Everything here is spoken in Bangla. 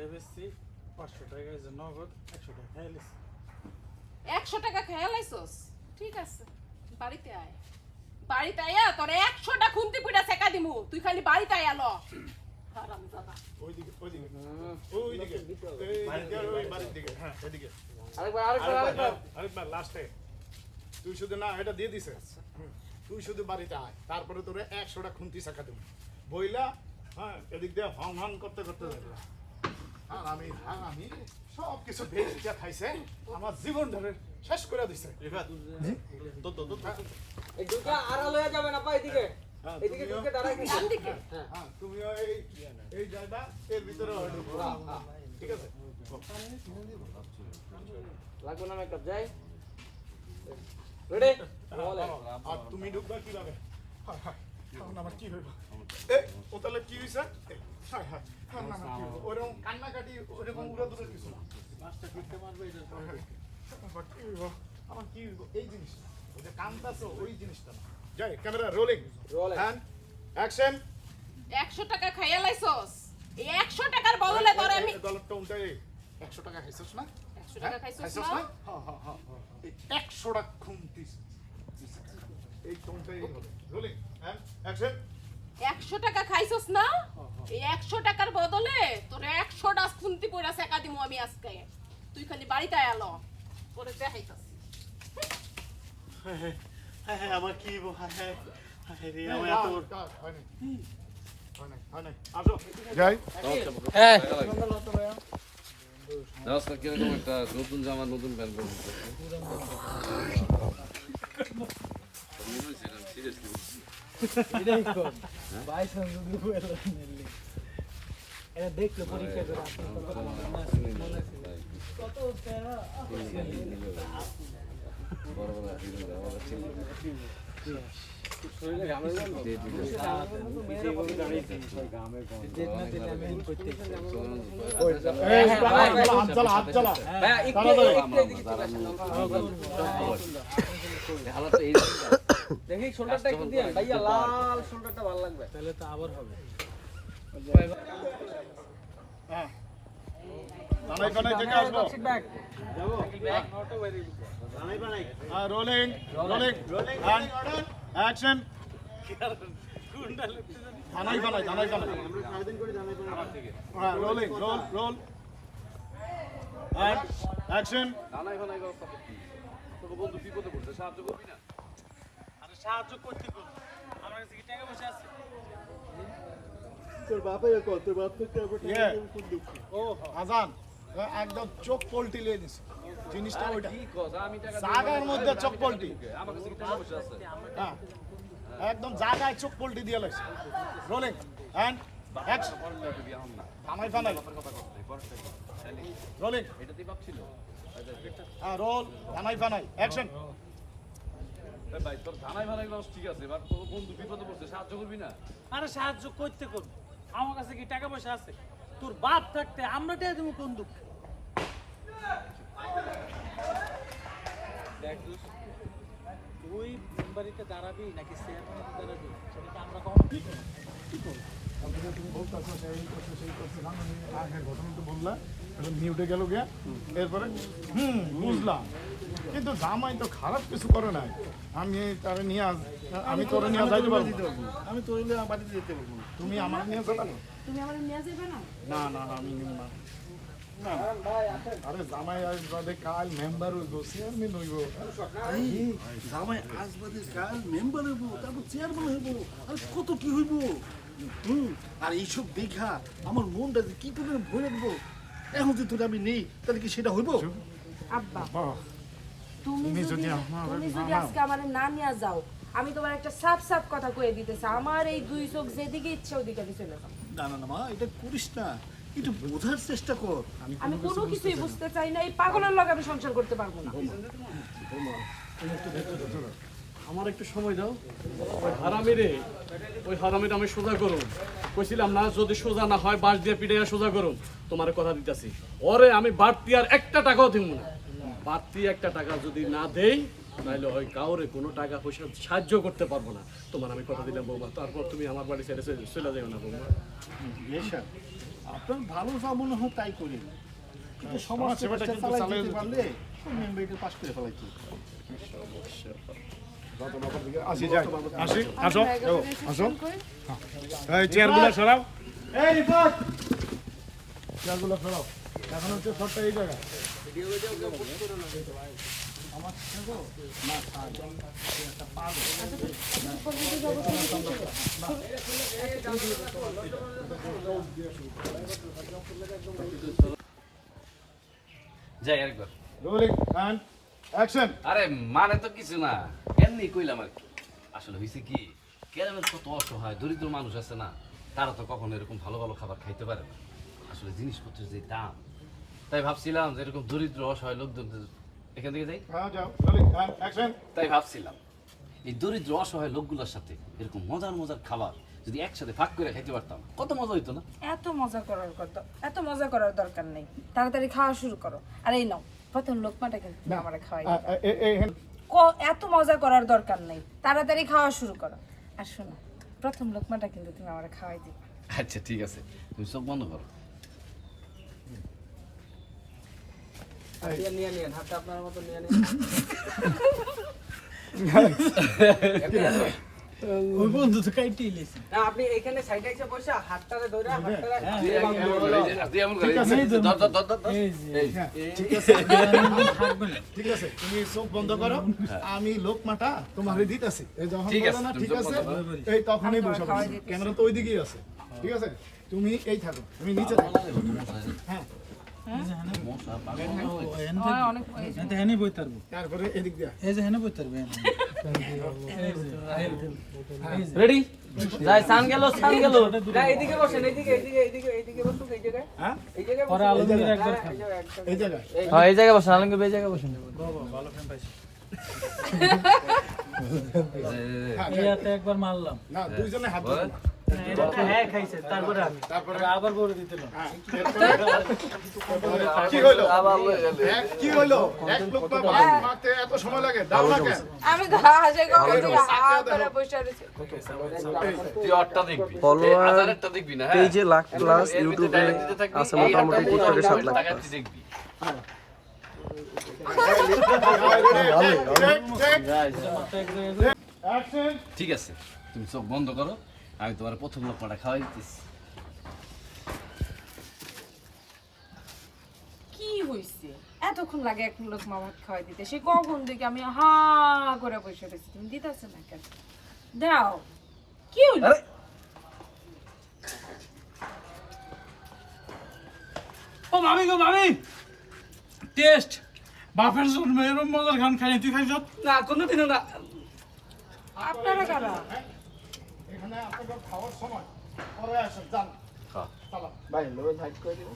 টাকা বেচছি পাঁচশো টাকা যে নগদ একশো টাকা খেয়ে লিছি একশো টাকা খেয়াল আইসস ঠিক আছে বাড়িতে আয়। বাড়িতে আয়া তোর একশোটা খুন্তি পিঠা সেকা দিমু। তুই খালি বাড়িতে আয়া ল। হারাম দাদা ওইদিকে ওইদিকে। ওইদিকে। এইদিকে আর ওই বাড়ির দিকে। এদিকে। আরেকবার আরেকবার আরেকবার আরেকবার। লাস্টে তুই শুধু না এটা দিয়ে দিছে। তুই শুধু বাড়িতে আয়। তারপরে তোরে একশোটা খুন্তি শাখা দেবো বইলা হ্যাঁ এদিক দিয়ে হং হং করতে করতে যাবে আর আমি সব কিছু ভেজা খাইছে আমার জীবন ধরে শেষ করে দিছে। হয়ে হ্যাঁ, তুমিও- হ্যাঁ এই এই জায়গা এর ভিতরে ঠিক আছে? লাগবে না মেকআপ যাই। রেডি আর তুমি ঢুকবা কীভাবে? হায় হায়। এখন আমার কি হইব এ ও তাহলে কি হইছে এ, হায় হায় এখন কি হইব ওরকম কান্নাকাটি ওরকম উড়া দূরের কিছু না মাছটা ফিরতে মারবে এটা হায় হায়, আমার কি হইব আমার কি হইব এই জিনিস ওই যে কান্দাছো ওই জিনিসটা না যাই camera rolling Rolling. And action একশো টাকা খাইয়া লাইছস। এই টাকার বদলে আমি ডলারটা টাকা খাইছস না? একশো টাকা খাইছস খাইছস না? হ্যাঁ হ্যাঁ হ্যাঁ টাকা খুন্তিস। এই টোনটাই হবে। রোলিং অ্যান্ড অ্যাকশন একশো টাকা খাইছস না? এই একশো টাকার বদলে তোর একশোটা খুন্তি দিমু আমি আজকে। তুই খালি বাড়িতে আমার কি নতুন জামা নতুন প্যান্ট দেখলে পরীক্ষা করে কত মনে মনে বড় বড় হিরো দেখি শোল্ডারটা একটু দিয়ে ভাইয়া লাল শোল্ডারটা ভালো লাগবে। তাহলে তো আবার হবে। হ্যাঁ। দানাই বানাই থেকে আসব। সিট ব্যাক হ্যাঁ রোলিং রোলিং অ্যান্ড অ্যাকশন দানাই বানাই দানাই বানাই হ্যাঁ রোলিং রোল রোল অ্যাকশন নানাই ফানাই ব্যবস্থা করতি। বন্ধু বিপদে পড়ছে সাহায্য করবি না? সাহায্য করতে করব আমার কাছে কি টাকা পয়সা আছে? ইয়ে। ও আজান। একদম চোখ পল্টি লিয়ে জিনিসটা ওইটা। কি কথা আমি টাকা জাগার মধ্যে চোখ পল্টি। আমার কাছে কি টাকা পয়সা আছে? হ্যাঁ। একদম জায়গায় চোখ পল্টি দিয়ে লাগছে। রোলিং অ্যান্ড লাগে তাহলে রোলিং এটা দিয়ে ভাবছিল? হ্যাঁ রোল দানাই বানাই অ্যাকশন ভাই তোর ধানাই ভানাই লস ঠিক আছে এবার তোর বন্ধু বিপদে পড়ছে সাহায্য করবি না? আরে সাহায্য করতে করব। আমার কাছে কি টাকা পয়সা আছে? তোর বাপ থাকতে আমরা টাকা দেবো কোন দুঃখ? তুই মেম্বারিতে দাঁড়াবি নাকি চেয়ারম্যানে দাঁড়াবি? সেটা কি এরপরে বুঝলাম কিন্তু জামাই তো খারাপ কিছু করে নাই আমি তারে নিয়ে আস আমি তোরে নিয়ে যাইতে পারব আমি তোরে নিয়ে বাড়িতে যেতে পারব তুমি আমার নিয়ে যাবে না তুমি আমার নিয়ে যাবে না না না আমি নিব না জামাই কাল মেম্বার চেয়ারম্যান জামাই কাল মেম্বার তারপর চেয়ারম্যান আর কত কি হইব হুম আর এইসব দেখা আমার মনটা কি করে ভরে দেবো? এখন যে তোর আমি নেই তাহলে কি সেটা হইব? আব্বা তুমি যদি যদি তুমি যদি আজকে আমার না নিয়ে যাও আমি তোমার একটা সাফ সাফ কথা কয়ে দিতেছি। আমার এই দুই চোখ যেদিকে ইচ্ছা ওদিকে আমি চলে যাব। না না না মা এটা করিস না। একটু বোঝার চেষ্টা কর। আমি কোনো কিছুই বুঝতে চাই না এই পাগলের লগে আমি সংসার করতে পারব না। আমার একটু সময় দাও। ওই হারামি রে ওই হারামিটা আমি সোজা করুন। কইছিলাম না যদি সোজা না হয় বাঁশ দিয়ে পিটাইয়া সোজা করুন। তোমার কথা দিতেছি। ওরে আমি বাড়তি আর একটা টাকাও দিব না। বাড়তি একটা টাকা যদি না দেই তাহলে ওই কাউরে কোনো টাকা পয়সা সাহায্য করতে পারব না। তোমার আমি কথা দিলাম বৌমা তারপর তুমি আমার বাড়ি ছেড়ে চলে- যাও না বৌমা। আপনার ভালো যা মনে হয় তাই করি। কিন্তু সমাজ সমাজ সেবাটা কিন্তু চালাই চালিয়ে যেতে যেতে পারলে করে ফেলাইতো। আসি যাই। আসি আসো। আমরা আসো। করে এই চেয়ারগুলো সরাও। এই রিপোর্ট চেয়ারগুলো সরাও। এখন হচ্ছে শর্টটা এই জায়গায়। যাই আরেকবার রোলিং অ্যান্ড অ্যাকশন আরে মানে তো কিছু না। এমনি কইলাম আর কি। আসলে হয়েছে কি কত অসহায় দরিদ্র মানুষ আছে না তারা তো কখনো এরকম ভালো ভালো খাবার খাইতে পারে না। আসলে জিনিসপত্রের যে দাম তাই ভাবছিলাম যে এরকম দরিদ্র অসহায় লোকদের এখান থেকে যাই। হ্যাঁ অ্যাকশন তাই ভাবছিলাম এই দরিদ্র অসহায় লোকগুলোর সাথে এরকম মজার মজার খাবার যদি একসাথে ভাগ করে খাইতে পারতাম কত মজা হইতো না? এত মজা করার কথা এত মজা করার দরকার নেই। তাড়াতাড়ি খাওয়া শুরু করো। আর এই নাও প্রথম লোকমাটা কিন্তু আমার খাওয়াই ক- এত মজা করার দরকার নেই। তাড়াতাড়ি খাওয়া শুরু করো। আর শোনো প্রথম লোকমাটা কিন্তু তুমি আমার খাওয়াই দিবে। আচ্ছা ঠিক আছে। তুমি চোখ বন্ধ করো। নিয়ে নিয়ে নিয়ে হাতটা আপনার মতো নিয়ে নিয়ে। ওই বন্ধু তো কাইটে ইলেছি না আপনি এখানে সাইডে এসে বসে হাতটারে ধরে হাতটারে তুই এমন করে, এই যে, তুই এমন করে, এই যে, ধর, ধর, ধর, ধর, ধর। এই যে ঠিক আছে ঠিক আছে তুমি চোখ বন্ধ করো। আমি লোকমাটা তোমারে দিতেছি। এই যখন ঠিক বলো আছে, না ঠিক আছে এই তখনই তোমার বসে। ক্যামেরা তো ওই দিকেই আছে। ঠিক আছে তুমি এই থাকো তুমি নিচে থাকো। হ্যাঁ রেডি? যাই সান গেল সান গেল। না বসেন এইদিকে এইদিকে এইদিকে এইদিকে বসুন এই জায়গায়। হ্যাঁ এই জায়গায়। এই জায়গায়, হ্যাঁ এই জায়গায় বসেন আলমগীর এই জায়গায় বসেন। ভালো ফ্যান পাইছি। ইয়াতে একবার মারলাম। না দুইজনে হাত হ্যাঁ হ্যাঁ, হ্যাঁ পেজে লাখ প্লাস ইউটিউবে আছে মোটামুটি টিকটকে সাত লাখ দেখবি ঠিক আছে তুমি চোখ বন্ধ করো আমি তোমার প্রথম লোকটা খাওয়াই দিতেছি কি হইছে? এতক্ষণ লাগে এক লোক মামাত খাওয়াই দিতে। সে কখন থেকে আমি হা করে বসে রয়েছি। তুমি দিতেছে না কেন? দাও কি হইল? ও মামি গো মামি! টেস্ট! বাপের জন্য এরকম মজার খান খাই তুই খাইছ? না কোনোদিনও না। আপনারা কারা? এখানে আপনাদের খাওয়ার সময় পরে আসেন যান। হ্যাঁ। ভাই লোক হাইট করে দিন